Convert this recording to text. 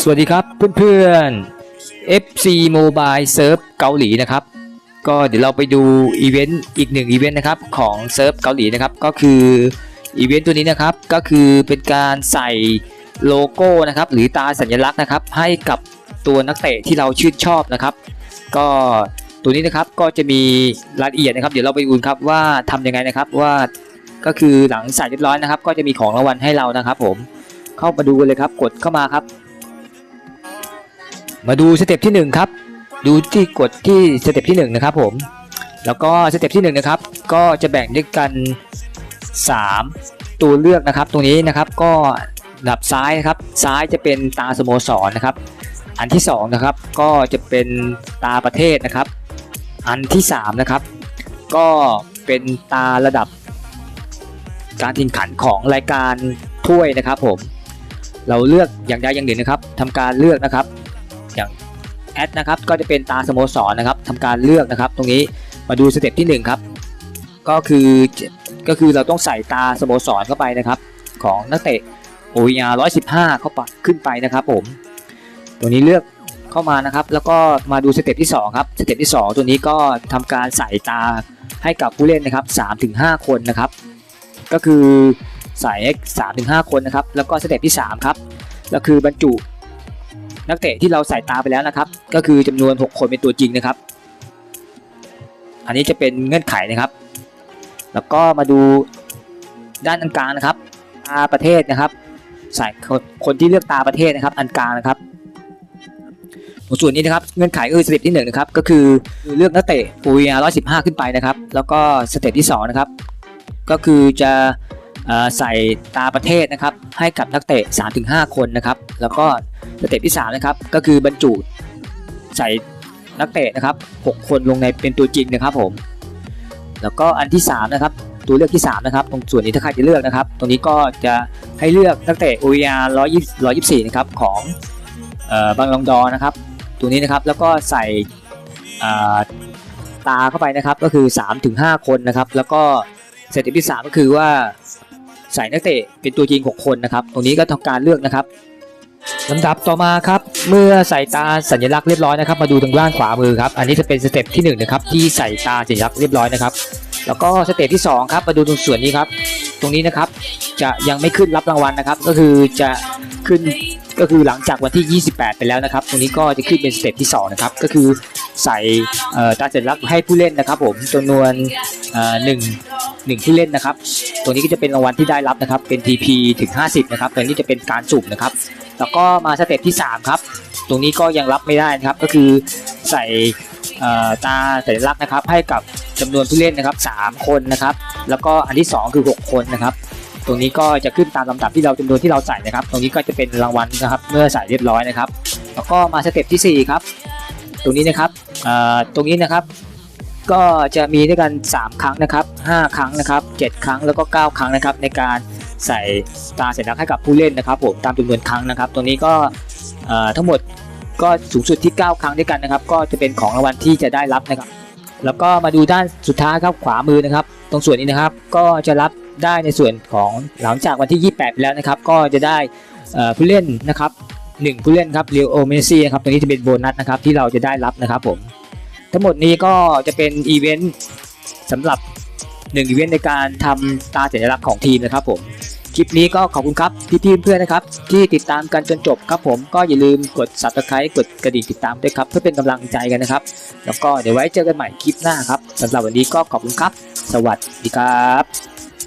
สวัสดีครับเพื่อนๆ FC Mobile Surf เกาหลีนะครับ ก็เดี๋ยวเราไปดูอีเวนต์อีกหนึ่งอีเวนต์นะครับของเซิร์ฟเกาหลีนะครับ ก็คืออีเวนต์ตัวนี้นะครับก็คือเป็นการใส่โลโก้นะครับ หรือตาสัญลักษณ์นะครับ ให้กับตัวนักเตะที่เราชื่นชอบนะครับ ก็ตัวนี้นะครับก็จะมีรายละเอียดนะครับ เดี๋ยวเราไปดูครับว่าทำยังไงนะครับว่าก็คือหลังใส่เรียบร้อยนะครับ ก็จะมีของรางวัลให้เรานะครับผม เข้ามาดูเลยครับ กดเข้ามาครับ มาดูสเต็ปที่หนึ่งครับ ดูที่กดที่สเต็ปที่หนึ่งนะครับผม แล้วก็สเต็ปที่หนึ่งนะครับ ก็จะแบ่งด้วยกัน 3 ตัวเลือกนะครับ ตรงนี้นะครับก็ดับซ้ายนะครับ ซ้ายจะเป็นตาสโมสรนะครับ อันที่2นะครับก็จะเป็นตาประเทศนะครับ อันที่3นะครับก็เป็นตาระดับการแข่งขันของรายการถ้วยนะครับผม เราเลือกอย่างใดอย่างหนึ่งนะครับทำการเลือกนะครับ อย่างแอดนะครับ ก็จะเป็นตาสโมสรนะครับทำการเลือกนะครับ ตรงนี้มาดูสเต็ปที่1ครับ ก็คือก็คือเราต้องใส่ตาสโมสรเข้าไปนะครับ ของนักเตะ OER 115เข้าไปขึ้นไปนะครับผม ตัวนี้เลือกเข้ามานะครับ แล้วก็มาดูสเต็ปที่2ครับสเต็ปที่ 2 ตัวนี้ก็ทำการใส่ตาให้กับผู้เล่นนะครับ3-5 คนนะครับ ก็คือ ใส่สามถึงห้าคนนะครับ แล้วก็สเต็ปที่3ครับก็คือบรรจุนักเตะที่เราใส่ตาไปแล้วนะครับ ก็คือจำนวน 6 คนเป็นตัวจริงนะครับ อันนี้จะเป็นเงื่อนไขนะครับ แล้วก็มาดูด้านอันกลางนะครับ ตาประเทศนะครับ ใส่คนคนที่เลือกตาประเทศนะครับ อันกลางนะครับส่วนนี้นะครับเงื่อนไขก็คือสเต็ปที่1นะครับก็คือเลือกนักเตะ OER 115 ขึ้นไปนะครับ แล้วก็สเต็ปที่2นะครับก็คือจะ ใส่ตาประเทศนะครับให้กับนักเตะ 3-5 คนนะครับ แล้วก็สเต็ปที่3นะครับก็คือบรรจุใส่นักเตะนะครับ6คนลงในเป็นตัวจริงนะครับผม แล้วก็อันที่3นะครับตัวเลือกที่3นะครับตรงส่วนนี้ถ้าใครจะเลือกนะครับ ตรงนี้ก็จะให้เลือกนักเตะ OER 120 124นะครับของออบางลองดอนะครับ ตัวนี้นะครับแล้วก็ใส่ตาเข้าไปนะครับก็คือ 3-5 คนนะครับ แล้วก็สเต็ปที่3ก็คือว่า ใส่นักเตะเป็นตัวจริง 6 คนนะครับ ตรงนี้ก็ทำการเลือกนะครับลำดับต่อมาครับ เมื่อใส่ตาสัญลักษณ์เรียบร้อยนะครับ มาดูทางด้านขวามือครับ อันนี้จะเป็นสเต็ปที่1นะครับที่ใส่ตาสัญลักษณ์เรียบร้อยนะครับ แล้วก็สเต็ปที่2ครับ มาดูตรงส่วนนี้ครับ ตรงนี้นะครับจะยังไม่ขึ้นรับรางวัลนะครับ ก็คือจะขึ้นก็คือหลังจากวันที่ 28 ไปแล้วนะครับ ตรงนี้ก็จะขึ้นเป็นสเต็ปที่ 2 นะครับ ก็คือใส่เออตาสัญลักษณ์ให้ผู้เล่นนะครับผมจำนวนเอ่อหนึ่ง หนึ่งผู้เล่นนะครับตรงนี้ก็จะเป็นรางวัลที่ได้รับนะครับ เป็น TP ถึง 50 นะครับ ตัวนี้จะเป็นการสุ่มนะครับ แล้วก็มาสเต็ปที่ 3 ครับ ตรงนี้ก็ยังรับไม่ได้นะครับ ก็คือใส่ตาสัญลักษณ์นะครับ ให้กับจำนวนผู้เล่นนะครับ 3 คนนะครับ แล้วก็อันที่ 2 คือ 6 คนนะครับ ตรงนี้ก็จะขึ้นตามลำดับที่เราจำนวนที่เราใส่นะครับ ตรงนี้ก็จะเป็นรางวัลนะครับ เมื่อใส่เรียบร้อยนะครับ แล้วก็มาสเต็ปที่ 4 ครับ ตรงนี้นะครับตรงนี้นะครับ ก็จะมีด้วยกัน 3 ครั้งนะครับ 5 ครั้งนะครับ 7 ครั้งแล้วก็ 9 ครั้งนะครับ ในการใส่ตาเสัญลักษณ์ให้กับผู้เล่นนะครับ ผมตามจำนวนครั้งนะครับ ตรงนี้ก็ทั้งหมดก็สูงสุดที่ 9 ครั้งด้วยกันนะครับ ก็จะเป็นของรางวัลที่จะได้รับนะครับ แล้วก็มาดูด้านสุดท้ายครับขวามือนะครับ ตรงส่วนนี้นะครับก็จะรับได้ในส่วนของหลังจากวันที่ 28ไปแล้วนะครับ ก็จะได้ผู้เล่นนะครับหนึ่งผู้เล่นครับเรียวโอเมซี่นะครับตรงนี้จะเป็นโบนัสนะครับที่เราจะได้รับนะครับผม ทั้งหมดนี้ก็จะเป็นอีเวนต์สำหรับหนึ่งอีเวนต์ในการทำตาสัญลักษณ์ของทีมนะครับผมคลิปนี้ก็ขอบคุณครับพี่ๆเพื่อนนะครับ ที่ติดตามกันจนจบครับผมก็อย่าลืมกด subscribe กดกระดิ่งติดตามด้วยครับ เพื่อเป็นกำลังใจกันนะครับ แล้วก็เดี๋ยวไว้เจอกันใหม่คลิปหน้าครับสำหรับวันนี้ก็ขอบคุณครับ สวัสดีครับ